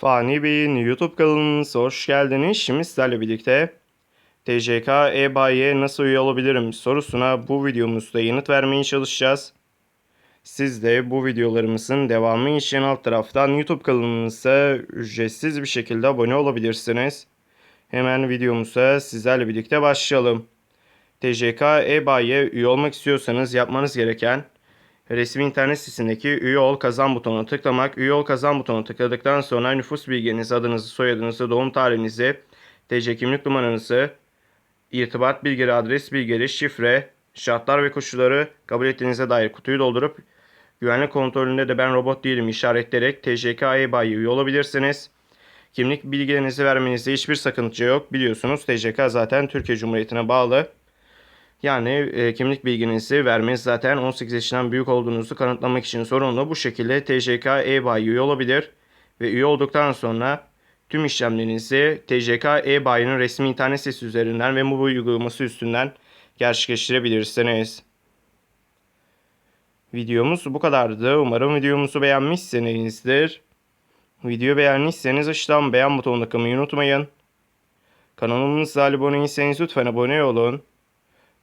Fani Bey'in YouTube kanalınıza hoş geldiniz. Şimdi sizlerle birlikte TCK e-bayiye nasıl üye olabilirim sorusuna bu videomuzda yanıt vermeye çalışacağız. Siz de bu videolarımızın devamı için alt taraftan YouTube kanalımıza ücretsiz bir şekilde abone olabilirsiniz. Hemen videomuza sizlerle birlikte başlayalım. TCK e-bayiye üye olmak istiyorsanız yapmanız gereken resmi internet sitesindeki üye ol kazan butonuna tıklamak. Üye ol kazan butonuna tıkladıktan sonra nüfus bilginizi, adınızı, soyadınızı, doğum tarihinizi, TC kimlik numaranızı, irtibat bilgileri, adres bilgileri, şifre, şartlar ve koşulları kabul ettiğinize dair kutuyu doldurup güvenlik kontrolünde de ben robot değilim işaretleyerek TCK e-bayi üye olabilirsiniz. Kimlik bilgilerinizi vermenizde hiçbir sakınca yok. Biliyorsunuz TCK zaten Türkiye Cumhuriyeti'ne bağlı. Yani e, kimlik bilginizi vermeniz zaten 18 yaşından büyük olduğunuzu kanıtlamak için zorunlu. Bu şekilde TCK e-bayi üye olabilir ve üye olduktan sonra tüm işlemlerinizi TCK e-bayinin resmi internet sitesi üzerinden ve mobil uygulaması üstünden gerçekleştirebilirsiniz. Videomuz bu kadardı. Umarım videomuzu beğenmişsinizdir. Video beğendiyseniz aşağıdan beğen butonuna tıklamayı unutmayın. Kanalımıza abone değilseniz lütfen abone olun.